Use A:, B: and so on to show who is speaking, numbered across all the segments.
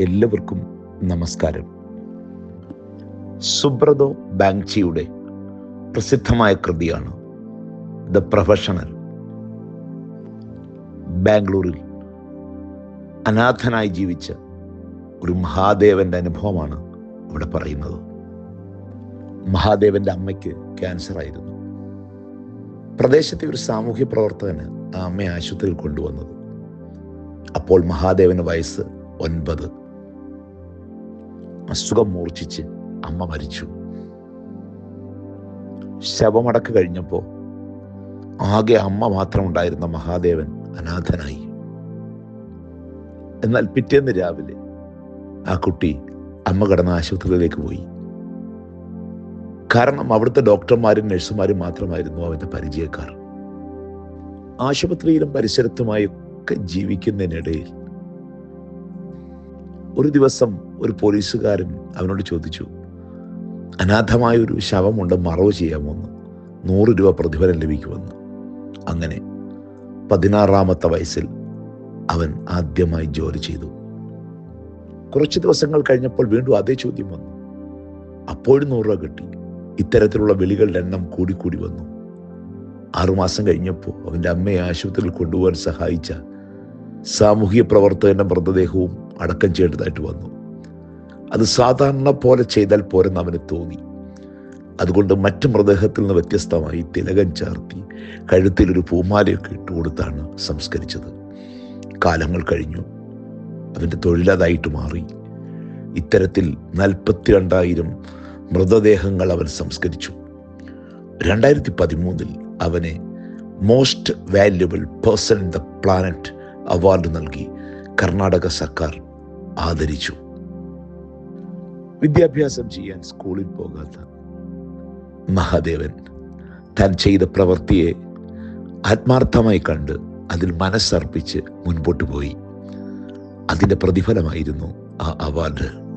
A: എല്ലാവർക്കും നമസ്കാരം. സുബ്രതോ ബാങ്ക്ചിയുടെ പ്രസിദ്ധമായ കൃതിയാണ് ദ പ്രൊഫഷണൽ. ബാംഗ്ലൂരിൽ അനാഥനായി ജീവിച്ച ഒരു മഹാദേവന്റെ അനുഭവമാണ് ഇവിടെ പറയുന്നത്. മഹാദേവന്റെ അമ്മയ്ക്ക് ക്യാൻസർ ആയിരുന്നു. പ്രദേശത്തെ ഒരു സാമൂഹ്യ പ്രവർത്തകന് ആ അമ്മയെ ആശുപത്രിയിൽ കൊണ്ടുവന്നത്. അപ്പോൾ മഹാദേവന് വയസ്സ് ഒൻപത്. അസുഖം മൂർച്ഛിച്ച് അമ്മ മരിച്ചു. ശവമടക്ക് കഴിഞ്ഞപ്പോൾ ആകെ അമ്മ മാത്രം ഉണ്ടായിരുന്ന മഹാദേവൻ അനാഥനായി. എന്നാൽ പിറ്റേന്ന് രാവിലെ ആ കുട്ടി അമ്മ കിടന്ന ആശുപത്രിയിലേക്ക് പോയി. കാരണം അവിടുത്തെ ഡോക്ടർമാരും നഴ്സുമാരും മാത്രമായിരുന്നു അവന്റെ പരിചയക്കാർ. ആശുപത്രിയിലും പരിസരത്തുമായി ഒക്കെ ജീവിക്കുന്നതിനിടയിൽ ഒരു ദിവസം ഒരു പോലീസുകാരൻ അവനോട് ചോദിച്ചു അനാഥമായ ഒരു ശവമുണ്ട് മറവ് ചെയ്യാമെന്ന്? നൂറ് രൂപ പ്രതിഫലം ലഭിക്കുമെന്ന്. അങ്ങനെ പതിനാറാമത്തെ വയസ്സിൽ അവൻ ആദ്യമായി ജോലി ചെയ്തു. കുറച്ച് ദിവസങ്ങൾ കഴിഞ്ഞപ്പോൾ വീണ്ടും അതേ ചോദ്യം വന്നു. അപ്പോഴും നൂറ് രൂപ കിട്ടി. ഇത്തരത്തിലുള്ള വിളികളുടെ എണ്ണം കൂടിക്കൂടി വന്നു. ആറുമാസം കഴിഞ്ഞപ്പോൾ അവന്റെ അമ്മയെ ആശുപത്രിയിൽ കൊണ്ടുപോകാൻ സഹായിച്ച സാമൂഹിക പ്രവർത്തകന്റെ മൃതദേഹവും അടക്കം ചെയ്യേണ്ടതായിട്ട് വന്നു. അത് സാധാരണ പോലെ ചെയ്താൽ പോരെന്ന് അവന് തോന്നി. അതുകൊണ്ട് മറ്റു മൃതദേഹത്തിൽ നിന്ന് വ്യത്യസ്തമായി തിലകം ചാർത്തി കഴുത്തിൽ ഒരു പൂമാലയൊക്കെ ഇട്ട് കൊടുത്താണ് സംസ്കരിച്ചത്. കാലങ്ങൾ കഴിഞ്ഞു. അവന്റെ തൊഴിലതായിട്ട് മാറി. ഇത്തരത്തിൽ നാൽപ്പത്തി രണ്ടായിരം മൃതദേഹങ്ങൾ അവൻ സംസ്കരിച്ചു. രണ്ടായിരത്തി പതിമൂന്നിൽ അവനെ most valuable person in the planet award നൽകി കർണാടക സർക്കാർ ആദരിച്ചു. വിദ്യാഭ്യാസം ചെയ്യാൻ സ്കൂളിൽ പോകാത്ത മഹാദേവൻ താൻ ചെയ്ത പ്രവൃത്തിയെ ആത്മാർത്ഥമായി കണ്ട് അതിൽ മനസ്സർപ്പിച്ച് മുൻപോട്ട് പോയി. അതിന്റെ പ്രതിഫലമായിരുന്നു ആ അവാർഡ്.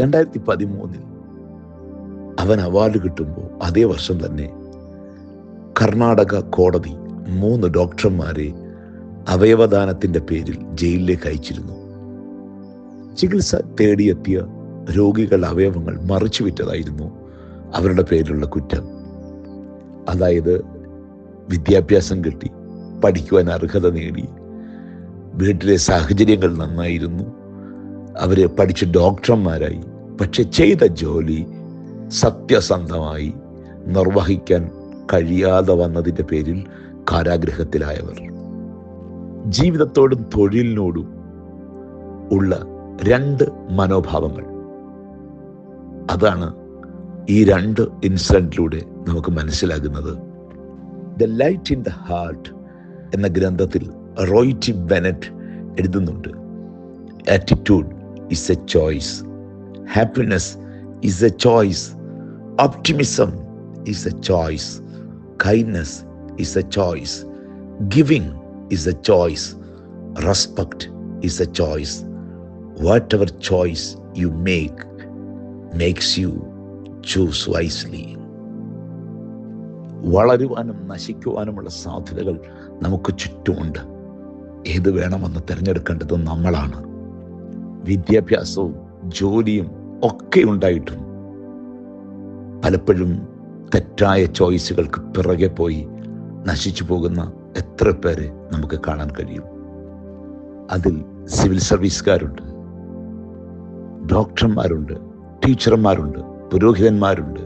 A: രണ്ടായിരത്തി പതിമൂന്നിൽ അവൻ അവാർഡ് കിട്ടുമ്പോൾ അതേ വർഷം തന്നെ കർണാടക കോടതി മൂന്ന് ഡോക്ടർമാരെ അവയവദാനത്തിന്റെ പേരിൽ ജയിലിലേക്ക് അയച്ചിരുന്നു. ചികിത്സ തേടിയെത്തിയ രോഗികളുടെ അവയവങ്ങൾ മറിച്ചു വിറ്റതായിരുന്നു അവരുടെ പേരിലുള്ള കുറ്റം. അതായത് വിദ്യാഭ്യാസം കിട്ടി പഠിക്കുവാൻ അർഹത നേടി വീട്ടിലെ സാഹചര്യങ്ങൾ നന്നായിരുന്നു അവർ പഠിച്ച് ഡോക്ടർമാരായി പക്ഷെ ചെയ്ത ജോലി സത്യസന്ധമായി നിർവഹിക്കാൻ കഴിയാതെ വന്നതിന്റെ പേരിൽ കാരാഗ്രഹത്തിലായവർ. ജീവിതത്തോടും തൊഴിലിനോടും ഉള്ള രണ്ട് മനോഭാവങ്ങൾ. അതാണ് ഈ രണ്ട് ഇൻസിഡന്റിലൂടെ നമുക്ക് മനസ്സിലാകുന്നത്. The light in the heart എന്ന ഗ്രന്ഥത്തിൽ റോയിറ്റി ബെനറ്റ് എഴുതുന്നുണ്ട്. Attitude is a choice happiness is a choice optimism is a choice kindness is a choice giving is a choice respect is a choice whatever choice you make makes you choose wisely വളരുവാനും നശിക്കുവാനുമുള്ള സാധ്യതകൾ നമുക്ക് ചുറ്റുമുണ്ട്. ഏത് വേണമെന്ന് തിരഞ്ഞെടുക്കേണ്ടത് നമ്മളാണ്. വിദ്യാഭ്യാസവും ജോലിയും ഒക്കെ ഉണ്ടായിട്ടും പലപ്പോഴും തെറ്റായ ചോയ്സുകൾക്ക് പിറകെ പോയി നശിച്ചു പോകുന്ന എത്ര പേരെ നമുക്ക് കാണാൻ കഴിയും. അതിൽ സിവിൽ സർവീസുകാരുണ്ട്. ഡോക്ടർമാരുണ്ട് ടീച്ചർമാരുണ്ട് പുരോഹിതന്മാരുണ്ട്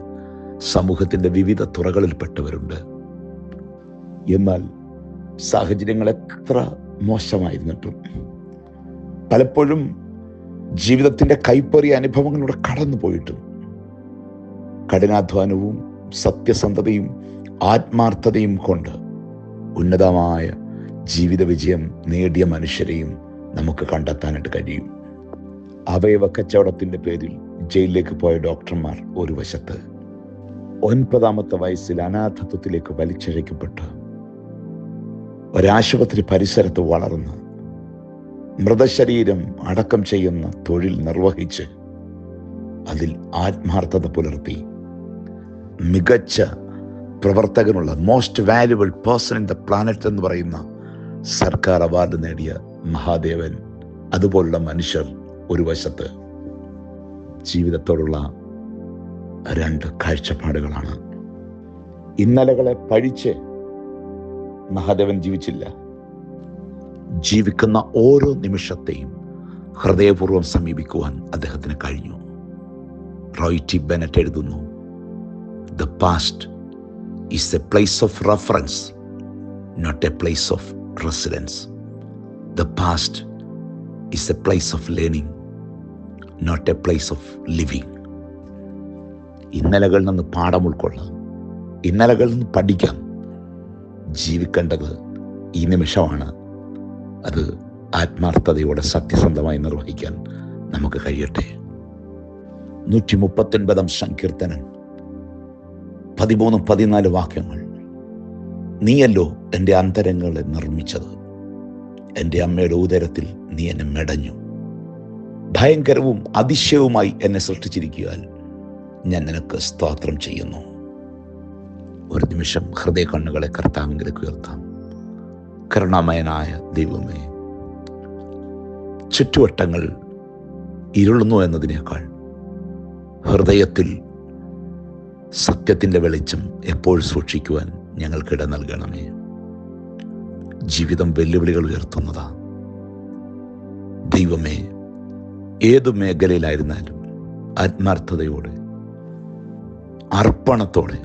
A: സമൂഹത്തിന്റെ വിവിധ തുറകളിൽപ്പെട്ടവരുണ്ട്. എന്നാൽ സാഹചര്യങ്ങൾ എത്ര മോശമായിരുന്നിട്ടും പലപ്പോഴും ജീവിതത്തിന്റെ കൈപ്പറിയ അനുഭവങ്ങളിലൂടെ കടന്നു പോയിട്ടും കഠിനാധ്വാനവും സത്യസന്ധതയും ആത്മാർത്ഥതയും കൊണ്ട് ഉന്നതമായ ജീവിത വിജയം നേടിയ മനുഷ്യരെയും നമുക്ക് കണ്ടെത്താനായിട്ട് കഴിയും. അവയവ കച്ചവടത്തിന്റെ പേരിൽ ജയിലിലേക്ക് പോയ ഡോക്ടർമാർ ഒരു വശത്ത്. ഒൻപതാമത്തെ വയസ്സിൽ അനാഥത്വത്തിലേക്ക് വലിച്ചഴക്കപ്പെട്ട് ഒരാശുപത്രി പരിസരത്ത് വളർന്ന് മൃതശരീരം അടക്കം ചെയ്യുന്ന തൊഴിൽ നിർവഹിച്ച് അതിൽ ആത്മാർത്ഥത പുലർത്തി. മികച്ച പ്രവർത്തകനുള്ള most valuable person in the planet എന്ന് പറയുന്ന സർക്കാർ അവാർഡ് നേടിയ മഹാദേവൻ അതുപോലുള്ള മനുഷ്യർ ഒരു വശത്ത് ജീവിതത്തോടുള്ള രണ്ട് കാഴ്ചപ്പാടുകളാണ്. ഇന്നലകളെ പഴിച്ച് മഹാദേവൻ ജീവിച്ചില്ല. ജീവിക്കുന്ന ഓരോ നിമിഷത്തെയും ഹൃദയപൂർവം സമീപിക്കുവാൻ അദ്ദേഹത്തിന് കഴിഞ്ഞു. റോയ്റ്റി ബെനറ്റ് എഴുതുന്നു the past is a place of reference not a place of residence the past is a place of learning not a place of living ഇന്നലകളിൽ നിന്ന് പാഠം ഉൾക്കൊള്ളാം. ഇന്നലകളിൽ നിന്ന് പഠിക്കാം. ജീവിക്കേണ്ടത് ഈ നിമിഷമാണ്. അത് ആത്മാർത്ഥതയോടെ സത്യസന്ധമായി നിർവഹിക്കാൻ നമുക്ക് കഴിയട്ടെ. നൂറ്റി മുപ്പത്തൊൻപതാം സങ്കീർത്തനൻ പതിമൂന്ന് പതിനാല് വാക്യങ്ങൾ. നീയല്ലോ എന്റെ അന്തരങ്ങളെ നിർമ്മിച്ചത്. എന്റെ അമ്മയുടെ ഉദരത്തിൽ നീ എന്നെ മെടഞ്ഞു. ഭയങ്കരവും അതിശയവുമായി എന്നെ സൃഷ്ടിച്ചിരിക്കുകയാൽ ഞാൻ നിനക്ക് സ്തോത്രം ചെയ്യുന്നു. ഒരു നിമിഷം ഹൃദയ കണ്ണുകളെ കർത്താവിലേക്ക് ഉയർത്താം. കരുണാമയനായ ദൈവമേ ചുറ്റുവട്ടങ്ങൾ ഇരുളുന്നു എന്നതിനേക്കാൾ ഹൃദയത്തിൽ സത്യത്തിന്റെ വെളിച്ചം എപ്പോൾ സൂക്ഷിക്കുവാൻ ഞങ്ങൾക്കിട നൽകണമേ. ജീവിതം വെല്ലുവിളികൾ ഉയർത്തുന്നതാ. ദൈവമേ ഏത് മേഖലയിലായിരുന്നാലും ആത്മാർത്ഥതയോടെ അർപ്പണത്തോടെ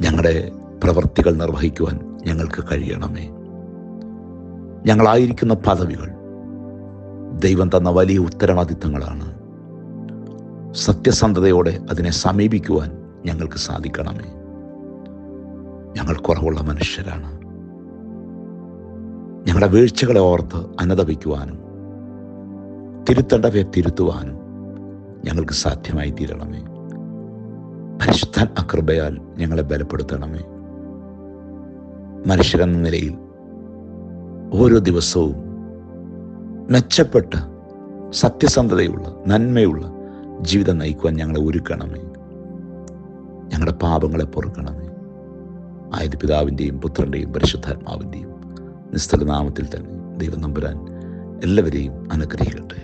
A: ഞങ്ങളുടെ പ്രവർത്തികൾ നിർവഹിക്കുവാൻ ഞങ്ങൾക്ക് കഴിയണമേ. ഞങ്ങളായിരിക്കുന്ന പദവികൾ ദൈവം തന്ന വലിയ ഉത്തരവാദിത്തങ്ങളാണ്. സത്യസന്ധതയോടെ അതിനെ സമീപിക്കുവാൻ ഞങ്ങൾക്ക് സാധിക്കണമേ. ഞങ്ങൾ കുറവുള്ള മനുഷ്യരാണ്. ഞങ്ങളുടെ വീഴ്ചകളെ ഓർത്ത് അനതപിക്കുവാനും തിരുത്തേണ്ടവയെ തിരുത്തുവാനും ഞങ്ങൾക്ക് സാധ്യമായി തീരണമേ പരിശുദ്ധൻ അകൃപയാൽ ഞങ്ങളെ ബലപ്പെടുത്തണമേ. മനുഷ്യരെന്ന നിലയിൽ ഓരോ ദിവസവും മെച്ചപ്പെട്ട സത്യസന്ധതയുള്ള നന്മയുള്ള ജീവിതം നയിക്കുവാൻ ഞങ്ങളെ ഒരുക്കണമേ. ഞങ്ങളുടെ പാപങ്ങളെ പൊറുക്കണമേ. ആയത് പിതാവിന്റെയും പുത്രന്റെയും പരിശുദ്ധാത്മാവിന്റെയും നിസ്തല നാമത്തിൽ തന്നെ ദൈവം നമ്പുരാൻ എല്ലാവരെയും അനുഗ്രഹിക്കട്ടെ.